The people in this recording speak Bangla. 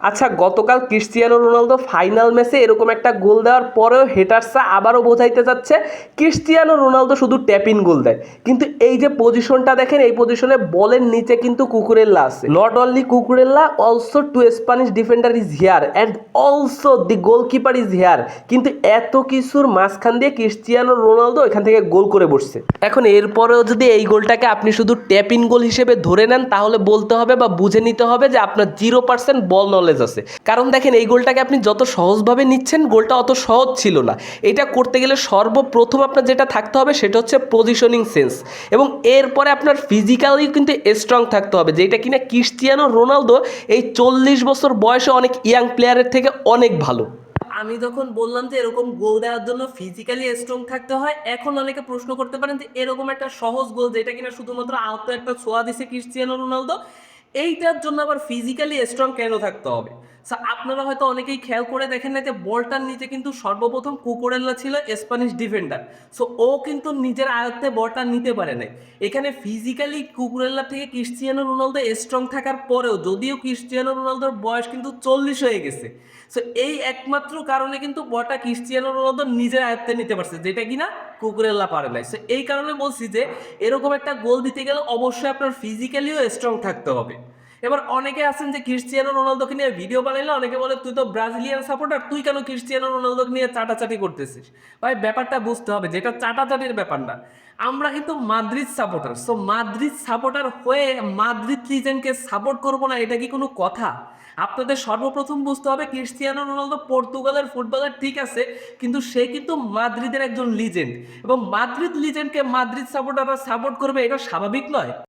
আচ্ছা গতকাল ক্রিস্টিয়ানো রোনালদো ফাইনাল ম্যাচে এরকম একটা গোল দেওয়ার পরেও হেটার্সরা আবারও বোঝাইতে যাচ্ছে, ক্রিস্টিয়ানো রোনালদো শুধু ট্যাপিন গোল দেয়। কিন্তু এই যে পজিশনটা দেখেন, এই পজিশনে বলের নিচে কিন্তু কুকুরেল্লা আছে। Not only Cucurella also two Spanish defender is here and also the goalkeeper is here কিন্তু এত কিছুর মাঝখান দিয়ে ক্রিস্টিয়ানো রোনালদো এখান থেকে গোল করে বসছে। এখন এরপরেও যদি এই গোলটাকে আপনি শুধু ট্যাপিন গোল হিসেবে ধরে নেন, তাহলে বলতে হবে বা বুঝে নিতে হবে যে আপনার জিরো পার্সেন্ট বল নলেজ আছে। কারণ দেখেন, এই গোলটাকে আপনি যত সহজভাবে নিচ্ছেন, গোলটা অত সহজ ছিল না। এটা করতে গেলে সর্বপ্রথম আপনার যেটা থাকতে হবে, সেটা হচ্ছে পজিশনিং সেন্স এবং এরপরে আপনার ফিজিক্যালি কিন্তু স্ট্রং থাকতে হবে যেটা কিনা ক্রিস্টিয়ানো রোনালদো এই চল্লিশ বছর বয়সে অনেক ইয়াং প্লেয়ারের থেকে অনেক ভালো। আমি যখন বললাম যে এরকম গোল দেওয়ার জন্য ফিজিক্যালি স্ট্রং থাকতে হয়, এখন অনেকে প্রশ্ন করতে পারেন যে এরকম একটা সহজ গোল, যেটা কিনা শুধুমাত্র আহত একটা ছোঁয়া দিছে ক্রিস্টিয়ানো রোনালদো এইটার জন্য আবার ফিজিক্যালি স্ট্রং কেন থাকতে হবে? So, আপনারা হয়তো অনেকেই খেয়াল করে দেখেন না যে বলটার নিচে কিন্তু সর্বপ্রথম কুকুরেল্লা ছিল স্প্যানিশ ডিফেন্ডার সো ও কিন্তু নিজের আয়ত্তে বলটা নিতে পারে নাই। এখানে ফিজিক্যালি কুকুরেল্লা থেকে ক্রিস্টিয়ানো রোনালদো স্ট্রং থাকার পরেও যদিও ক্রিস্টিয়ানো রোনালদোর বয়স কিন্তু চল্লিশ হয়ে গেছে। সো এই একমাত্র কারণে কিন্তু বলটা ক্রিস্টিয়ানো রোনালদো নিজের আয়ত্তে নিতে পারছে যেটা কিনা কুকুরেল্লা পারে নাই। সো এই কারণে বলছি যে এরকম একটা গোল দিতে গেলে অবশ্যই আপনার ফিজিক্যালিও স্ট্রং থাকতে হবে। এবার অনেকে আছেন যে ক্রিস্টিয়ানো রোনালদোকে নিয়ে ভিডিও বানাইলে অনেকে বলে, তুই তো ব্রাজিলিয়ান সাপোর্টার তুই কেন ক্রিস্টিয়ানো রোনালদোকে নিয়ে চাটাচাটি করতেছিস? ভাই, ব্যাপারটা বুঝতে হবে, যেটা চাটাচাটির ব্যাপার না। আমরা কিন্তু Madrid supporter so Madrid supporter হয়ে মাদ্রিদ লিজেন্ডকে সাপোর্ট করব না, এটা কি কোনো কথা? আপনাদের সর্বপ্রথম বুঝতে হবে ক্রিস্টিয়ানো রোনালদো পর্তুগালের ফুটবলার ঠিক আছে, কিন্তু সে কিন্তু মাদ্রিদের একজন লিজেন্ড এবং মাদ্রিদ লিজেন্ডকে মাদ্রিদ সাপোর্টাররা সাপোর্ট করবে, এটা স্বাভাবিক নয়।